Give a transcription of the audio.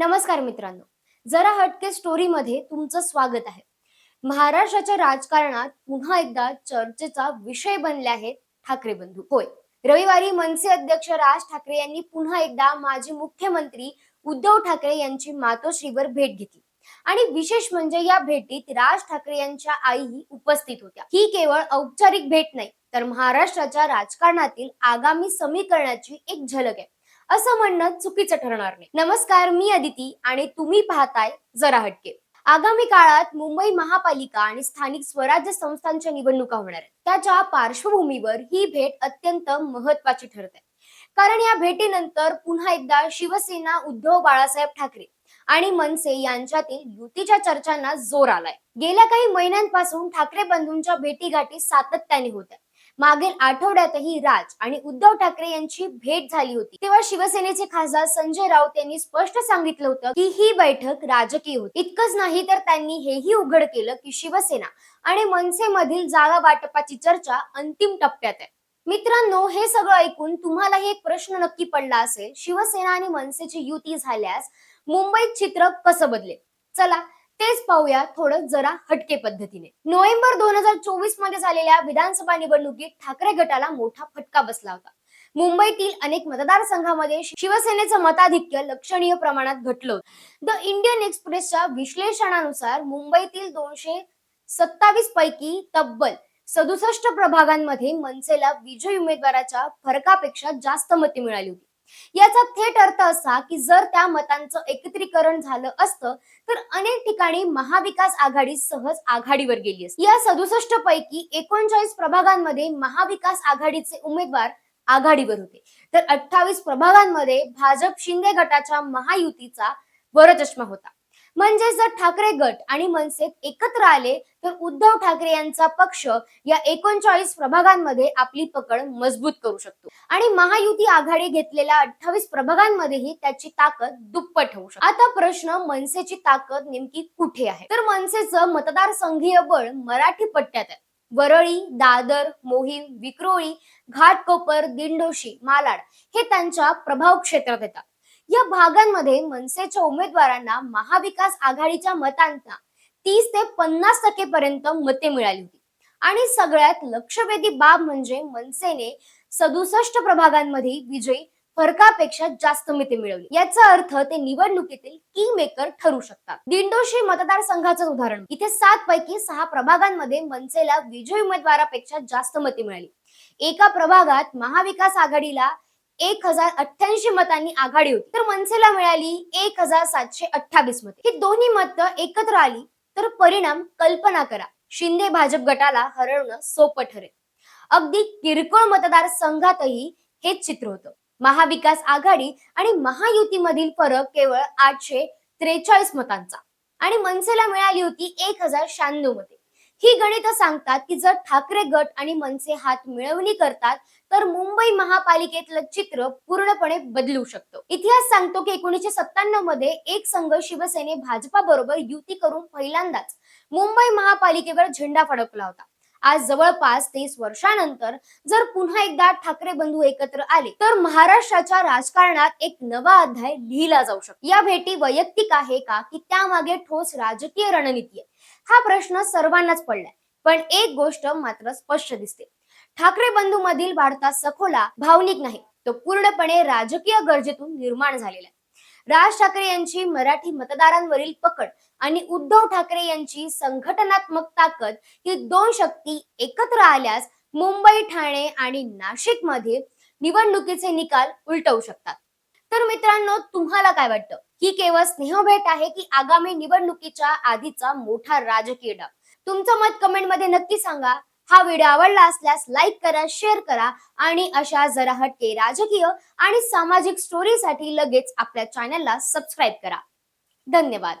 नमस्कार मित्रांनो. जरा हटके स्टोरी मध्ये तुमचं स्वागत आहे. महाराष्ट्राच्या राजकारणात पुन्हा एकदा चर्चेचा विषय बनले आहेत ठाकरे बंधू. होय रविवारी मनसे अध्यक्ष राज ठाकरे यांनी पुन्हा एकदा माजी मुख्यमंत्री उद्धव ठाकरे यांची मातोश्रीवर भेट घेतली. आणि विशेष म्हणजे या भेटीत राज ठाकरे यांच्या आईही उपस्थित होत्या. ही केवळ औपचारिक भेट नाही तर महाराष्ट्राच्या राजकारणातील आगामी समीकरणाची एक झलक आहे. असं म्हणणं चुकीचं ठरणार नाही. नमस्कार मी अदिती आणि तुम्ही पाहताय जरा हटके. आगामी काळात मुंबई महापालिका आणि स्थानिक स्वराज्य संस्थांच्या निवडणुका होणार आहेत. त्याच्या पार्श्वभूमीवर ही भेट अत्यंत महत्वाची ठरते. कारण या भेटीनंतर पुन्हा एकदा शिवसेना उद्धव बाळासाहेब ठाकरे आणि मनसे यांच्यातील युतीच्या चर्चांना जोर आलाय. गेल्या काही महिन्यांपासून ठाकरे बंधूंच्या भेटीगाठी सातत्याने होत्या. मागील आठवड्यातही राज आणि उद्धव ठाकरे यांची भेट झाली होती. तेव्हा शिवसेनेचे खासदार संजय राऊत यांनी स्पष्ट सांगितलं होतं की ही बैठक राजकीय होती. इतकंच नाही तर त्यांनी हेही उघड केलं की शिवसेना आणि मनसेमधील जागा वाटपाची चर्चा अंतिम टप्प्यात आहे. मित्रांनो हे सगळं ऐकून तुम्हालाही एक प्रश्न नक्की पडला असेल शिवसेना आणि मनसेची युती झाल्यास मुंबईत चित्र कसं बदलेल? चला तेच पाहूया थोडं जरा हटके पद्धतीने. नोव्हेंबर दोन हजार चोवीसमध्ये झालेल्या विधानसभा निवडणुकीत ठाकरे गटाला मोठा फटका बसला होता. मुंबईतील अनेक मतदारसंघामध्ये शिवसेनेचं मताधिक्य लक्षणीय प्रमाणात घटलं द इंडियन एक्सप्रेसच्या विश्लेषणानुसार मुंबईतील दोनशे सत्तावीस पैकी तब्बल सदुसष्ट प्रभागांमध्ये मनसेला विजयी उमेदवाराच्या फरकापेक्षा जास्त मते मिळाली होती. याचा थेट अर्थ असा की जर त्या मतांचं एकत्रीकरण झालं असतं तर अनेक ठिकाणी महाविकास आघाडी सहज आघाडीवर गेली असते. या सदुसष्ट पैकी एकोणचाळीस प्रभागांमध्ये महाविकास आघाडीचे उमेदवार आघाडीवर होते. तर अठ्ठावीस प्रभागांमध्ये भाजप शिंदे गटाच्या महायुतीचा वरचष्मा होता. म्हणजे जर ठाकरे गट आणि मनसेत एकत्र आले तर उद्धव ठाकरे यांचा पक्ष या एकोणचाळीस प्रभागांमध्ये आपली पकड मजबूत करू शकतो. आणि महायुती आघाडी घेतलेल्या अठ्ठावीस प्रभागांमध्येही त्याची ताकद दुप्पट होऊ शकते. आता प्रश्न मनसेची ताकद नेमकी कुठे आहे? तर मनसेचं मतदारसंघीय बळ मराठी पट्ट्यात आहे. वरळी दादर मोहीम विक्रोळी घाटकोपर दिंडोशी मालाड हे त्यांच्या प्रभाव क्षेत्रात येतात. या भागांमध्ये मनसेच्या उमेदवारांना महाविकास आघाडीच्या मतांना तीस ते पन्नास टक्के पर्यंत मते मिळाली होती. आणि सगळ्यात लक्षवेधी बाब म्हणजे मनसेने सदुसष्ट प्रभागांमध्ये विजयी फरकापेक्षा जास्त मते मिळवली. याचा अर्थ ते निवडणुकीतील की मेकर ठरू शकतात. दिंडोशी मतदारसंघाचं उदाहरण. इथे सात पैकी सहा प्रभागांमध्ये मनसेला विजयी उमेदवारापेक्षा जास्त मते मिळाली. एका प्रभागात महाविकास आघाडीला एक हजार अठ्ठ्याऐंशी मतांनी आघाडी होती. तर मनसेला मिळाली एक हजार सातशे अठ्ठावीस मते. ही दोन्ही मतं एकत्र आली तर परिणाम कल्पना करा. शिंदे भाजप गटाला हरवणं सोपं ठरेल. अगदी किरकोळ मतदारसंघातही हेच चित्र होतं. महाविकास आघाडी आणि महायुतीमधील फरक केवळ आठशे त्रेचाळीस मतांचा. आणि मनसेला मिळाली होती एक हजार शहाण्णव मते. ही गणित सांगतात की जर ठाकरे गट आणि मनसे हात मिळवणी करतात तर मुंबई महापालिकेतलं चित्र पूर्णपणे बदलू शकतो. इतिहास सांगतो की एकोणीसशे सत्त्याण्णवमध्ये एक संघ शिवसेने भाजपा बरोबर युती करून पहिल्यांदाच मुंबई महापालिकेवर झेंडा फडकला होता. आज जवळपास तीस वर्षानंतर जर पुन्हा एकदा ठाकरे बंधू एकत्र आले तर महाराष्ट्राच्या राजकारणात एक नवा अध्याय लिहिला जाऊ शकतो. या भेटी वैयक्तिक आहे का? की त्यामागे ठोस राजकीय रणनीती आहे? हा प्रश्न सर्वांनाच पडलाय. पण एक गोष्ट मात्र स्पष्ट दिसते. ठाकरे बंधू मधील वाढता सखोला भावनिक नाही तो पूर्णपणे राजकीय गरजेतून निर्माण झालेला आहे. राज ठाकरे यांची मराठी मतदारांवरील पकड आणि उद्धव ठाकरे यांची संघटनात्मक ताकद ही दोन शक्ती एकत्र आल्यास मुंबई ठाणे आणि नाशिकमध्ये निवडणुकीचे निकाल उलटवू शकतात. तर मित्रांनो तुम्हाला काय वाटतं? ही केवळ स्नेहभेट आहे की आगामी निवडणुकीच्या आधीचा मोठा राजकीय डाव. तुमचं मत कमेंटमध्ये नक्की सांगा. हा व्हिडिओ आवडला असल्यास लाईक करा शेअर करा आणि अशा जरा हटके राजकीय आणि सामाजिक स्टोरीसाठी लगेच आपल्या चॅनलला सबस्क्राईब करा. धन्यवाद.